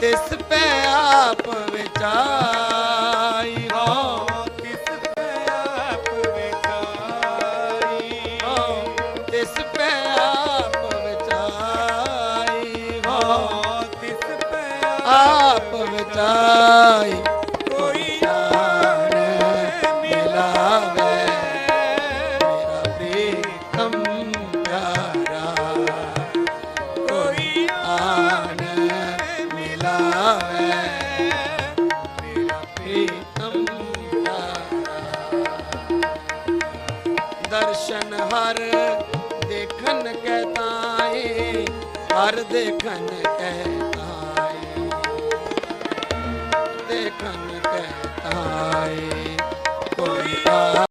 ਤਿਸ ਪੈ ਆਪ ਵਿਚਾਈ ਹੋ ਤਿਸ ਪੈ ਆਪ ਵਿਚਾਰੀ ਹੋ ਤਿਸ ਪੈ ਆਪ ਵਿਚਾਈ ਹੋ। ਤਿਸ ਪੈ ਆਪ ਵਿਚਾਈ ਮਿਲਾਵੇ ਮੇਰਾ ਪ੍ਰੀਤਮ ਦਰਸ਼ਨ ਹਰ ਦੇਖਨ ਕੈ ਤਾਏ, ਹਰ ਦੇਖਣ ਕੈ ਤਾਏ। ਦੇਖਣ ਕੈ ਤਾਏ।